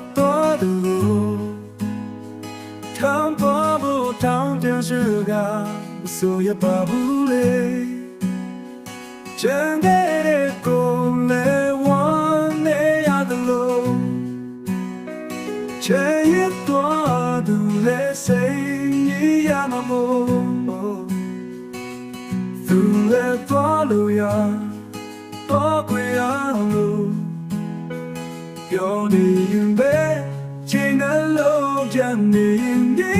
ထွက်သွားသူထောင်ပေါ်ဖို့ထောင်ပြန်စကားမဆိုရပါဘူးလေချမ်းတဲ့ကိုလေဝမ်းနေရတယ်လို့ချေရတော့သူလေစိတ်ရမမို့သူလေတော့လို့ရတော့ခွေရလို့ ပြောနေရင်ပဲချိန်နှလုံးကြမ်းနေရင်ဒီ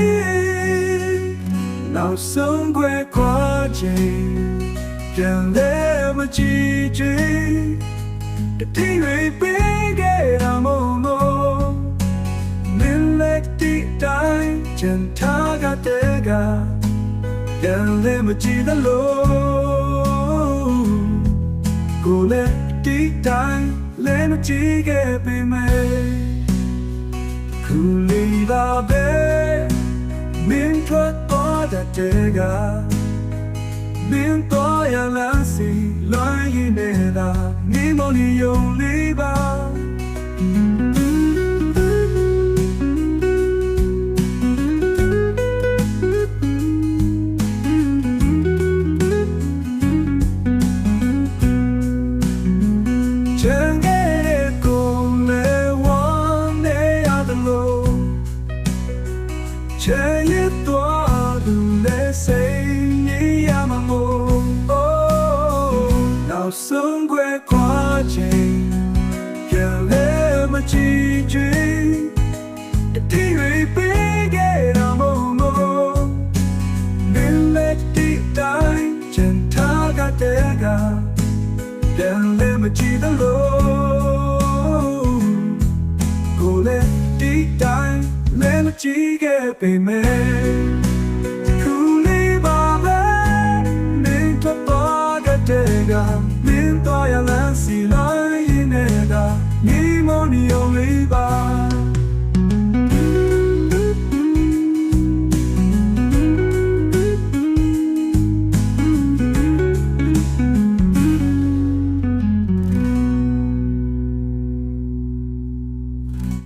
နောက်ဆုံးခွဲခွာချိန်ပြန်လဲမကြည့်ချင်တတိယပေးခဲ့ရမို့မို့ Melody time ကျန်ထားကတဲ့ကပြန်လဲမကြည့်သလိုကိုလည်းဒီတိုင်း လဲမကြည့်ခဲ့ပေမဲ့ခုလီလာပဲမင်းထွက်တော့တဲ့ကမင်းတော့ရလန်းစီလွန်ရ ဆုံးခွဲခွာချိန်ကြလဲမကြည့်ချင်တတိယပေးခဲ့ရမို့မို့ Melody time ချန်ထားကတဲ့ကပြန်လဲမကြည့်သ ကြည့်ခဲ့ပေမဲ့ခုလေးပါပဲမင်းတပါတဲ့ကမင်းသွားရလမ်းစီလိုက်နေတာမိမောနီယုံလေးပါ